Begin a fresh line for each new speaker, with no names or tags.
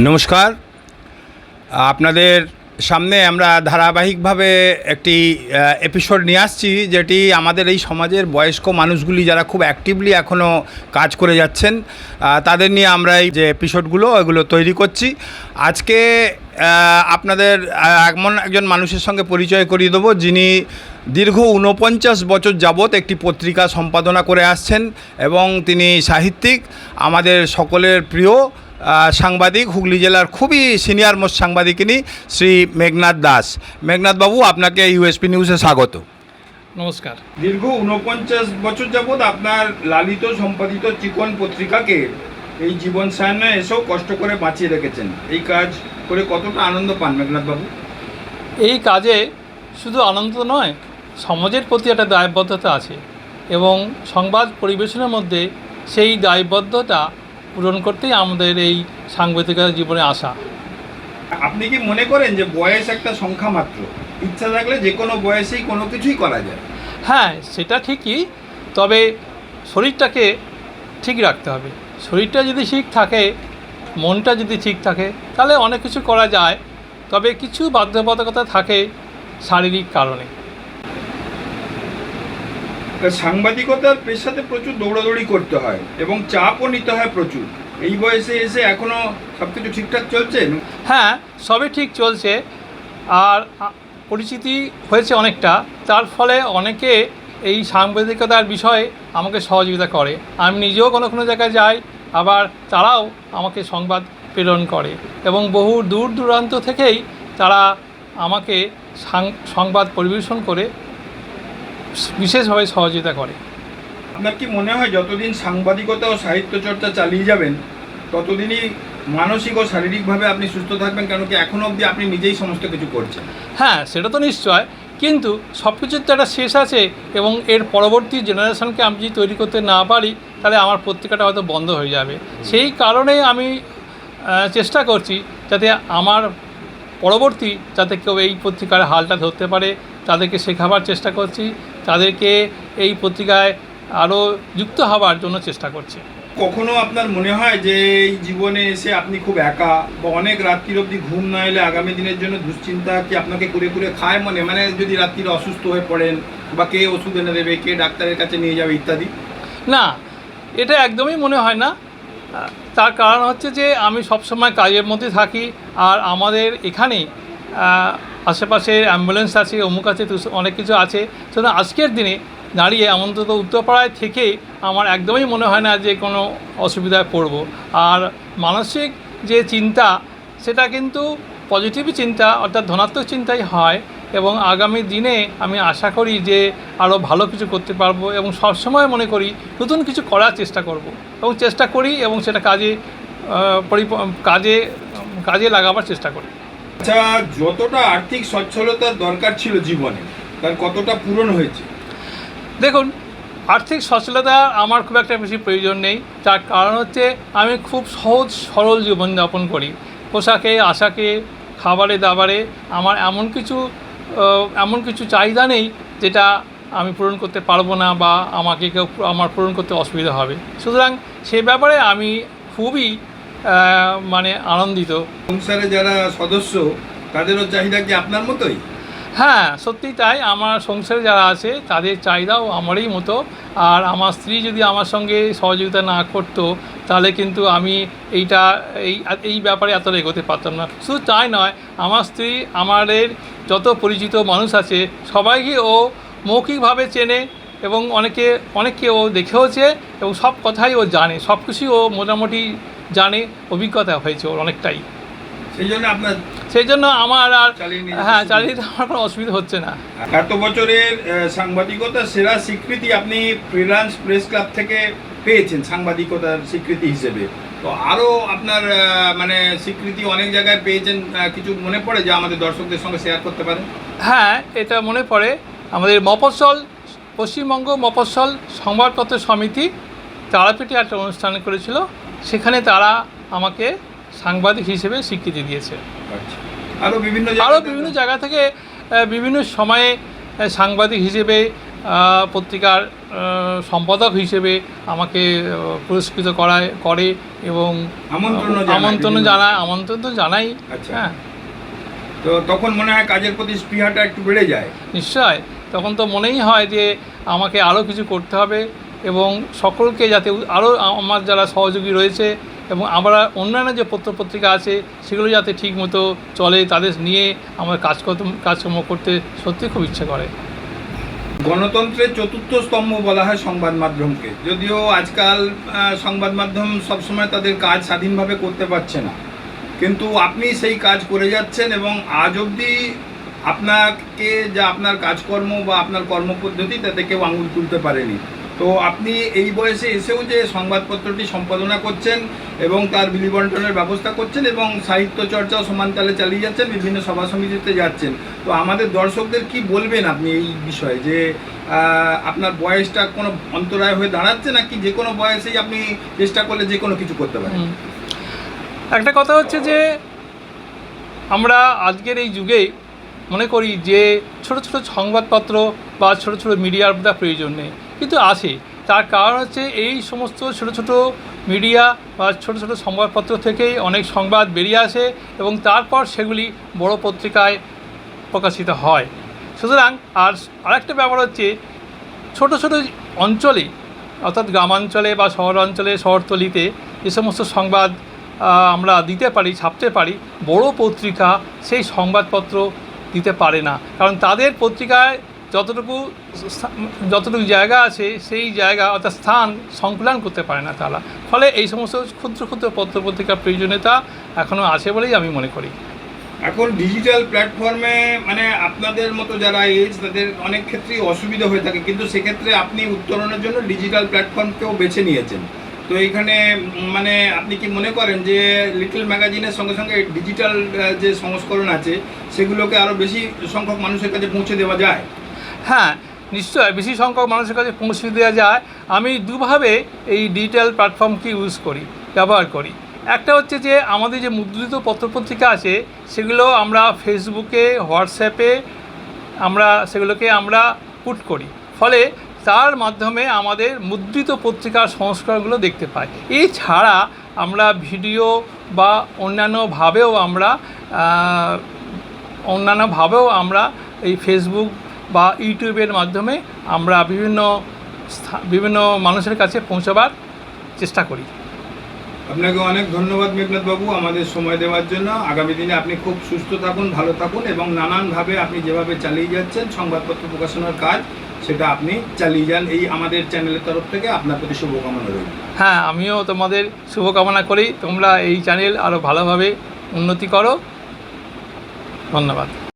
নমস্কার। আপনাদের সামনে আমরা ধারাবাহিকভাবে একটি এপিসোড নিয়ে আসছি, যেটি আমাদের এই সমাজের বয়স্ক মানুষগুলি যারা খুব অ্যাক্টিভলি এখনও কাজ করে যাচ্ছেন তাদের নিয়ে আমরা এই যে এপিসোডগুলো এগুলো তৈরি করছি। আজকে আপনাদের এমন একজন মানুষের সঙ্গে পরিচয় করিয়ে দেবো, যিনি দীর্ঘ ঊনপঞ্চাশ বছর যাবৎ একটি পত্রিকা সম্পাদনা করে আসছেন এবং তিনি সাহিত্যিক, আমাদের সকলের প্রিয় সাংবাদিক হুগলি জেলার খুবই সিনিয়র মোস্ট সাংবাদিক ইনি শ্রী মেঘনাথ দাস। মেঘনাথ বাবু আপনাকে ইউএসপি নিউজে স্বাগত।
নমস্কার।
দীর্ঘ উনপঞ্চাশ বছর যাবৎ আপনার লালিত সম্পাদিত চিকন পত্রিকাকে এই জীবন সায়নে এসেও কষ্ট করে বাঁচিয়ে রেখেছেন। এই কাজ করে কতটা আনন্দ পান মেঘনাথ বাবু?
এই কাজে শুধু আনন্দ নয় সমাজের প্রতি একটা দায়বদ্ধতা আছে এবং সংবাদ পরিবেশনের মধ্যে সেই দায়বদ্ধতা পূরণ করতেই আমাদের এই সাংবাদিকতা জীবনে আসা।
আপনি কি মনে করেন যে বয়স একটা সংখ্যা মাত্র? ইচ্ছা থাকলে যে কোনো বয়সেই কোনো কিছুই করা যায়।
হ্যাঁ সেটা ঠিকই তবে শরীরটাকে ঠিক রাখতে হবে। শরীরটা যদি ঠিক থাকে মনটা যদি ঠিক থাকে তাহলে অনেক কিছু করা যায় তবে কিছু বাধ্যবাধকতা থাকে শারীরিক কারণে।
সাংবাদিকতার পেশাতে প্রচুর দৌড়াদৌড়ি করতে হয় এবং চাপও নিতে হয় প্রচুর। এই বয়সে এসে এখনও সব কিছু ঠিকঠাক চলছে?
হ্যাঁ সবই ঠিক চলছে। আর পরিচিতি হয়েছে অনেকটা। তার ফলে অনেকে এই সাংবাদিকতার বিষয়ে আমাকে সহযোগিতা করে। আমি নিজেও কোনো কোনো জায়গায় যাই, আবার তারাও আমাকে সংবাদ প্রেরণ করে এবং বহু দূর দূরান্ত থেকেই তারা আমাকে সংবাদ পরিবেশন করে বিশেষভাবে সহযোগিতা করে।
আপনার কি মনে হয় যতদিন সাংবাদিকতা ও সাহিত্য চর্চা চালিয়ে যাবেন ততদিনই মানসিক ও শারীরিকভাবে আপনি সুস্থ থাকবেন কেন কি এখনও অবধি আপনি নিজেই সমস্ত কিছু করছেন?
হ্যাঁ সেটা তো নিশ্চয়। কিন্তু সব কিছুর তো একটা শেষ আছে এবং এর পরবর্তী জেনারেশনকে আমি যদি তৈরি করতে না পারি তাহলে আমার পত্রিকাটা হয়তো বন্ধ হয়ে যাবে। সেই কারণে আমি চেষ্টা করছি যাতে আমার পরবর্তী যাতে কেউ এই পত্রিকার হালটা ধরতে পারে তাদেরকে শেখাবার চেষ্টা করছি। তাদেরকে এই পত্রিকায় আরও যুক্ত হওয়ার জন্য চেষ্টা করছে।
কখনো আপনার মনে হয় যে এই জীবনে এসে আপনি খুব একা বা অনেক রাত্রির অবধি ঘুম না এলে আগামী দিনের জন্য দুশ্চিন্তা কি আপনাকে করে করে খায় মনে? মানে যদি রাত্রিরে অসুস্থ হয়ে পড়েন বা কে ওষুধ এনে দেবে কে ডাক্তারের কাছে নিয়ে যাবে ইত্যাদি?
না এটা একদমই মনে হয় না। তার কারণ হচ্ছে যে আমি সবসময় কাজের মধ্যে থাকি আর আমাদের এখানে আশেপাশে অ্যাম্বুলেন্স আছে, অমুক আছে অনেক কিছু আছে। সুতরাং আজকের দিনে দাঁড়িয়ে অন্তত উত্তরপাড়ায় থেকে আমার একদমই মনে হয় না যে কোনো অসুবিধায় পড়ব। আর মানসিক যে চিন্তা, সেটা কিন্তু পজিটিভ চিন্তা, অর্থাৎ ধনাত্মক চিন্তাই হয় এবং আগামী দিনে আমি আশা করি যে আরও ভালো কিছু করতে পারব এবং সবসময় মনে করি নতুন কিছু করার চেষ্টা করব এবং চেষ্টা করি এবং সেটা কাজে কাজে কাজে লাগাবার চেষ্টা করি।
আচ্ছা যতটা আর্থিক সচ্ছলতার দরকার ছিল জীবনে, তার কতটা পূরণ হয়েছে?
দেখুন, আর্থিক সচ্ছলতা আমার খুব একটা বেশি প্রয়োজন নেই। তার কারণ হচ্ছে আমি খুব সহজ সরল জীবনযাপন করি। পোশাকে, আশাকে, খাবারে, দাবারে আমার এমন কিছু এমন কিছু চাহিদা নেই যেটা আমি পূরণ করতে পারব না বা আমাকে কেউ আমার পূরণ করতে অসুবিধা হবে। সুতরাং সে ব্যাপারে আমি খুবই মানে আনন্দিত।
সংসারে যারা সদস্য তাদেরও চাহিদা কি আপনার মতোই?
হ্যাঁ সত্যি তাই। আমার সংসারে যারা আছে তাদের চাহিদাও আমারই মতো। আর আমার স্ত্রী যদি আমার সঙ্গে সহযোগিতা না করতো তাহলে কিন্তু আমি এইটা এই এই ব্যাপারে এতটা এগোতে পারতাম না। শুধু তাই নয় আমার স্ত্রী আমাদের যত পরিচিত মানুষ আছে সবাইকে ও মৌখিকভাবে চেনে এবং অনেকে অনেককে ও দেখেওছে এবং সব কথাই ও জানে। সব কিছুই ও মোটামুটি জানে অভিজ্ঞতা হয়েছে ওর অনেকটাই।
সেই জন্য আপনার
সেই জন্য আমার আর হ্যাঁ চালিয়ে আমার কোনো অসুবিধা হচ্ছে না।
এত বছরের আহ, সাংবাদিকতার সেরা স্বীকৃতি আপনি ফ্রিল্যান্স প্রেস ক্লাব থেকে পেয়েছেন সাংবাদিকতার স্বীকৃতি হিসেবে। তো আরও আপনার মানে স্বীকৃতি অনেক জায়গায় পেয়েছেন কিছু মনে পড়ে যা আমাদের দর্শকদের সঙ্গে শেয়ার করতে পারেন?
হ্যাঁ এটা মনে পড়ে। আমাদের মফস্বল পশ্চিমবঙ্গ মফস্বল সংবাদপত্র সমিতি তারাপীঠে একটা অনুষ্ঠান করেছিল। সেখানে তারা আমাকে সাংবাদিক হিসেবে স্বীকৃতি দিয়েছে।
আচ্ছা। আরও বিভিন্ন
আরও বিভিন্ন জায়গা থেকে বিভিন্ন সময়ে সাংবাদিক হিসেবে পত্রিকার সম্পাদক হিসেবে আমাকে পুরস্কৃত করায় করে এবং আমন্ত্রণ জানায় আমন্ত্রণ তো জানাই।
আচ্ছা।
হ্যাঁ।
তো তখন মনে হয় কাজের প্রতি স্পৃহাটা একটু বেড়ে যায়।
নিশ্চয়। তখন তো মনেই হয় যে আমাকে আরও কিছু করতে হবে এবং সকলকে যাতে আরও আমার যারা সহযোগী রয়েছে এবং আমরা অন্যান্য যে পত্রপত্রিকা আছে, সেগুলো যাতে ঠিকমতো চলে, তাদের নিয়ে আমার কাজকর্ম কাজকর্ম করতে সত্যি খুব ইচ্ছে করে।
গণতন্ত্রের চতুর্থ স্তম্ভ বলা হয় সংবাদ মাধ্যমকে। যদিও আজকাল সংবাদ মাধ্যম সবসময় তাদের কাজ স্বাধীনভাবে করতে পারছে না। কিন্তু আপনি সেই কাজ করে যাচ্ছেন এবং আজ অবধি আপনাকে যা আপনার কাজকর্ম বা আপনার কর্মপদ্ধতি, তাতে কেউ আঙুল তুলতে পারেনি। তো আপনি এই বয়সে এসেও যে সংবাদপত্রটি সম্পাদনা করছেন এবং তার বিলি বন্টনের ব্যবস্থা করছেন এবং সাহিত্য চর্চাও সমানতালে চালিয়ে যাচ্ছেন, বিভিন্ন সভা সমিতিতে যাচ্ছেন। তো আমাদের দর্শকদের কি বলবেন আপনি এই বিষয়ে যে আপনার বয়সটা কোনো অন্তরায় হয়ে দাঁড়াচ্ছে নাকি যে কোনো বয়সেই আপনি চেষ্টা করলে যে কোনো কিছু করতে পারেন?
একটা কথা হচ্ছে যে, আমরা আজকের এই যুগে মনে করি যে ছোট ছোট সংবাদপত্র বা ছোট ছোট মিডিয়ার প্রয়োজন নেই। কিন্তু আছে। তার কারণ হচ্ছে এই সমস্ত ছোট ছোট মিডিয়া বা ছোট ছোট সংবাদপত্র থেকেই অনেক সংবাদ বেরিয়ে আসে এবং তারপর সেগুলি বড় পত্রিকায় প্রকাশিত হয়। সুতরাং আর আরেকটা ব্যাপার হচ্ছে ছোট ছোট অঞ্চলে, অর্থাৎ গ্রামাঞ্চলে বা শহরাঞ্চলে, শহরতলিতে যে সমস্ত সংবাদ আমরা দিতে পারি, ছাপতে পারি, বড় পত্রিকা সেই সংবাদপত্র দিতে পারে না। কারণ তাদের পত্রিকায় যতটুকু যতটুকু জায়গা আছে, সেই জায়গা অর্থাৎ স্থান সংকুলন করতে পারে না তারা। ফলে এই সমস্ত ক্ষুদ্র ক্ষুদ্র পত্র পত্রিকার প্রয়োজনীয়তা এখনও আছে বলেই আমি মনে করি।
এখন ডিজিটাল প্ল্যাটফর্মে মানে আপনাদের মতো যারা এজ তাদের অনেক ক্ষেত্রেই অসুবিধা হয়ে থাকে। কিন্তু সেক্ষেত্রে আপনি উত্তরণের জন্য ডিজিটাল প্ল্যাটফর্মকেও বেছে নিয়েছেন। তো এখানে মানে আপনি কি মনে করেন যে লিটল ম্যাগাজিনের সঙ্গে সঙ্গে ডিজিটাল যে সংস্করণ আছে, সেগুলোকে আরও বেশি সংখ্যক মানুষের কাছে পৌঁছে দেওয়া যায়?
হ্যাঁ নিশ্চয় বেশি সংখ্যক মানুষের কাছে পৌঁছে দেওয়া যায়। আমি দুভাবে এই ডিজিটাল প্ল্যাটফর্মকে ইউজ করি, ব্যবহার করি। একটা হচ্ছে যে, আমাদের যে মুদ্রিত পত্রপত্রিকা আছে, সেগুলো আমরা ফেসবুকে হোয়াটসঅ্যাপে আমরা সেগুলোকে আমরা পুট করি। ফলে তার মাধ্যমে আমাদের মুদ্রিত পত্রিকার সংস্করণগুলো দেখতে পাই। এছাড়া আমরা ভিডিও বা অন্যান্যভাবেও আমরা অন্যান্যভাবেও আমরা এই ফেসবুক বা ইউটিউবের মাধ্যমে আমরা বিভিন্ন বিভিন্ন মানুষের কাছে পৌঁছাবার চেষ্টা করি।
আপনাকে অনেক ধন্যবাদ মেঘনাথ বাবু আমাদের সময় দেওয়ার জন্য। আগামী দিনে আপনি খুব সুস্থ থাকুন ভালো থাকুন এবং নানানভাবে আপনি যেভাবে চালিয়ে যাচ্ছেন সংবাদপত্র প্রকাশনার কাজ সেটা আপনি চালিয়ে যান। এই আমাদের চ্যানেলের তরফ থেকে আপনার প্রতি শুভকামনা রইল।
হ্যাঁ আমিও তোমাদের শুভকামনা করি। তোমরা এই চ্যানেল আরও ভালোভাবে উন্নতি করো। ধন্যবাদ।